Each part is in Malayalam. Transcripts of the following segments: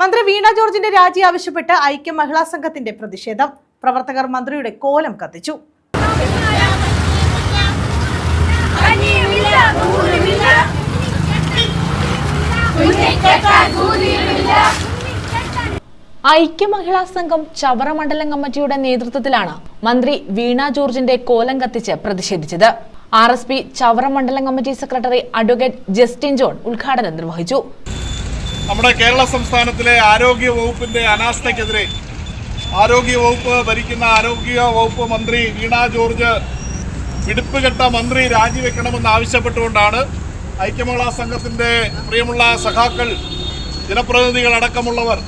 മന്ത്രി വീണ ജോർജിന്റെ രാജി ആവശ്യപ്പെട്ട് ഐക്യ മഹിളാ സംഘത്തിന്റെ പ്രതിഷേധം. പ്രവർത്തകർ മന്ത്രിയുടെ കോലം കത്തിച്ചു. കനിയുമില്ല കൂറുമില്ല ഐക്യ മഹിളാ സംഘം ചവറ മണ്ഡലം കമ്മിറ്റിയുടെ നേതൃത്വത്തിലാണ് മന്ത്രി വീണ ജോർജിന്റെ കോലം കത്തിച്ച് പ്രതിഷേധിച്ചത്. ആർ എസ് പി ചവറ മണ്ഡലം committee secretary advocate Justin John ഉദ്ഘാടനം നിർവഹിച്ചു. നമ്മുടെ കേരള സംസ്ഥാനത്തിലെ ആരോഗ്യ വകുപ്പിന്റെ അനാസ്ഥയ്ക്കെതിരെ ആരോഗ്യ വകുപ്പ് ഭരിക്കുന്ന ആരോഗ്യ വകുപ്പ് മന്ത്രി വീണ ജോർജ് പിടിപ്പുകെട്ട മന്ത്രി രാജിവെക്കണമെന്ന് ആവശ്യപ്പെട്ടുകൊണ്ടാണ് ഐക്യമേള സംഘത്തിന്റെ പ്രിയമുള്ള സഖാക്കൾ ജനപ്രതിനിധികൾ അടക്കമുള്ളവർ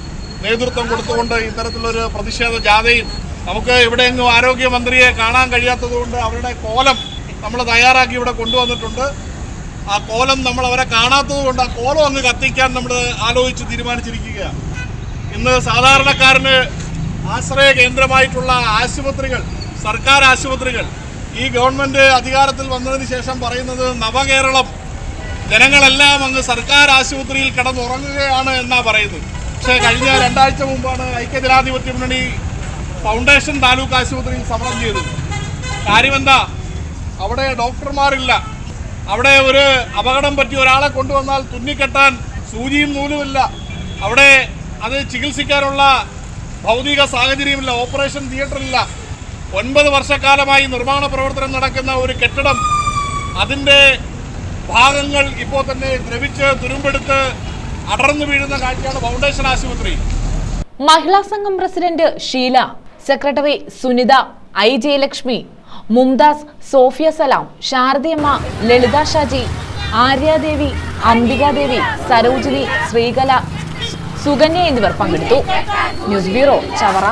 നേതൃത്വം കൊടുത്തുകൊണ്ട് ഇത്തരത്തിലൊരു പ്രതിഷേധ ജാഥയും നമുക്ക് എവിടെയെങ്കിലും ആരോഗ്യമന്ത്രിയെ കാണാൻ കഴിയാത്തതുകൊണ്ട് അവരുടെ കോലം നമ്മൾ തയ്യാറാക്കി ഇവിടെ കൊണ്ടുവന്നിട്ടുണ്ട്. ആ കോലം നമ്മൾ അവരെ കാണാത്തത് കൊണ്ട് ആ കോലം അങ്ങ് കത്തിക്കാൻ നമ്മൾ ആലോചിച്ച് തീരുമാനിച്ചിരിക്കുകയാണ് ഇന്ന് സാധാരണക്കാരന് ആശ്രയ കേന്ദ്രമായിട്ടുള്ള ആശുപത്രികൾ സർക്കാർ ആശുപത്രികൾ ഈ ഗവൺമെന്റ് അധികാരത്തിൽ വന്നതിന് ശേഷം പറയുന്നത് നവകേരളം ജനങ്ങളെല്ലാം അങ്ങ് സർക്കാർ ആശുപത്രിയിൽ കിടന്നുറങ്ങുകയാണ് എന്നാ പറയുന്നത്. പക്ഷേ കഴിഞ്ഞ രണ്ടാഴ്ച മുമ്പാണ് ഐക്യജനാധിപത്യ മുന്നണി ഫൗണ്ടേഷൻ താലൂക്ക് ആശുപത്രിയിൽ സമരം ചെയ്തത്. കാര്യമെന്താ അവിടെ ഡോക്ടർമാരില്ല. അവിടെ ഒരു അപകടം പറ്റി ഒരാളെ കൊണ്ടുവന്നാൽ തുന്നിക്കെട്ടാൻ സൂചിയും നൂലുമില്ല. അവിടെ അത് ചികിത്സിക്കാനുള്ള ഭൗതിക സാഹചര്യമില്ല ഓപ്പറേഷൻ തിയേറ്ററില്ല. ഒൻപത് വർഷക്കാലമായി നിർമ്മാണ പ്രവർത്തനം നടക്കുന്ന ഒരു കെട്ടിടം അതിന്റെ ഭാഗങ്ങൾ ഇപ്പോൾ തന്നെ ദ്രവിച്ച് തുരുമ്പെടുത്ത് അടർന്നു വീഴുന്ന കാഴ്ചയാണ് ഫൗണ്ടേഷൻ ആശുപത്രി. മഹിളാ സംഘം president Sheela secretary Sunitha I Jayalakshmi Mumtaz Sophia Salam Saradayamma Lalitha Shaji Aryadevi Ambikadevi Sarojini Sreekala Sukanya എന്നിവർ പങ്കെടുത്തു. News bureau Chavara.